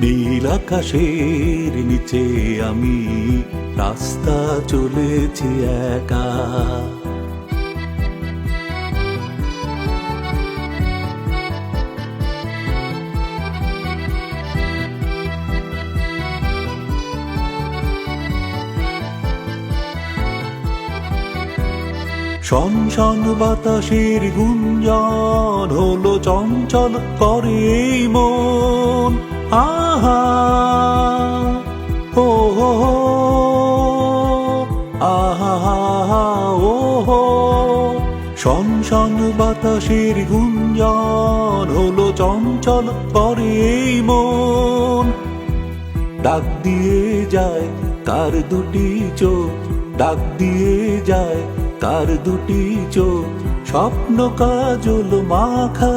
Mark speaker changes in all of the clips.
Speaker 1: নীল আকাশের নিচে আমি রাস্তা চলেছি একা। শনশন বাতাসের গুঞ্জন হলো চঞ্চল করে মন। আহা ও হো হো, আহা হো শনশন বাতাসের গুঞ্জন হলো চঞ্চল করে এই মন। ডাক দিয়ে যায় কার দুটি চোখ? ডাক দিয়ে যায় কার দুটি চোখ? স্বপ্ন কাজল মাখা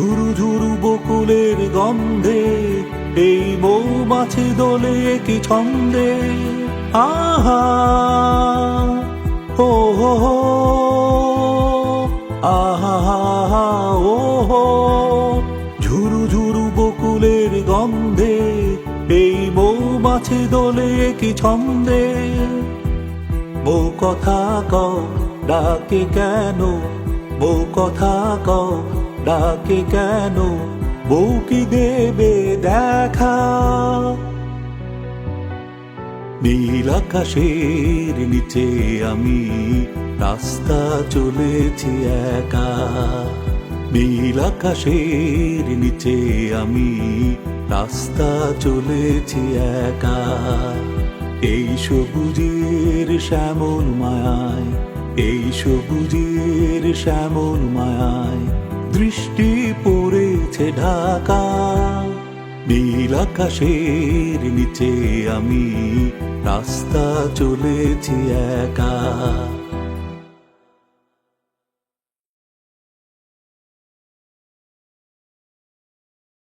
Speaker 1: ঝুরু ঝুরু বকুলের গন্ধে এই মৌমাছি দোলে কি ছন্দে। আহা! ও হো হো, আহা ও ঝুরু ঝুরু বকুলের গন্ধে এই মৌমাছি দোলে কি ছন্দে। বউ কথা কও ডাকে কেন? বউ কথা কও ডাকে কেন? বউ দেবে দেখা? নীল আকাশের নিচে আমি রাস্তা চলেছি একা। নীল আকাশের নিচে আমি রাস্তা চলেছি একা। এই সবুজের শ্যামল মায়ায়, এই সবুজের শ্যামল মায়ায় দৃষ্টি পড়েছে ঢাকা। নীল আকাশের নিচে আমি রাস্তা চলেছি একা।